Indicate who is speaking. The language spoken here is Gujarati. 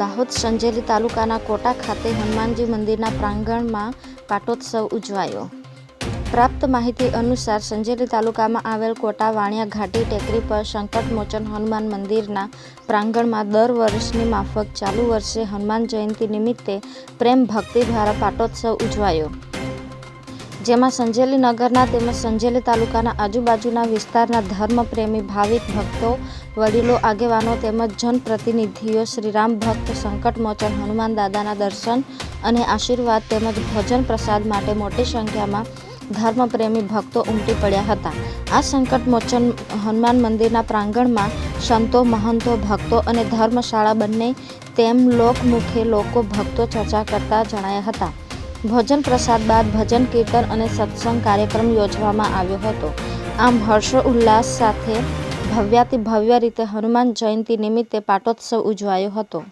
Speaker 1: દાહોદ સંજેલી તાલુકાના કોટા ખાતે હનુમાનજી મંદિરના પ્રાંગણમાં પાટોત્સવ ઉજવાયો. પ્રાપ્ત માહિતી અનુસાર સંજેલી તાલુકામાં આવેલ કોટા વાણિયા ઘાટી ટેકરી પર સંકટમોચન હનુમાન મંદિરના પ્રાંગણમાં દર વર્ષની માફક ચાલુ વર્ષે હનુમાન જયંતિ નિમિત્તે પ્રેમ ભક્તિ દ્વારા પાટોત્સવ ઉજવાયો. જેમાં સંજેલી નગરના તેમજ સંજેલી તાલુકાના આજુબાજુના વિસ્તારના ધર્મપ્રેમી, ભાવિક ભક્તો, વડીલો, આગેવાનો તેમજ જનપ્રતિનિધિઓ, શ્રીરામ ભક્ત સંકટમોચન હનુમાન દાદાના દર્શન અને આશીર્વાદ તેમજ ભોજન પ્રસાદ માટે મોટી સંખ્યામાં ધર્મપ્રેમી ભક્તો ઉમટી પડ્યા હતા. આ સંકટમોચન હનુમાન મંદિરના પ્રાંગણમાં સંતો, મહંતો, ભક્તો અને ધર્મશાળા બંને તેમ લોકમુખે લોકો ભક્તો ચર્ચા કરતા જણાયા હતા. ભોજન પ્રસાદ બાદ ભજન કીર્તન અને સત્સંગ કાર્યક્રમ યોજવામાં આવ્યો હતો. આમ હર્ષો ઉલ્લાસ સાથે ભવ્યાતિ ભવ્ય રીતે હનુમાન જયંતિ નિમિત્તે પાટોત્સવ ઉજવાયો હતો.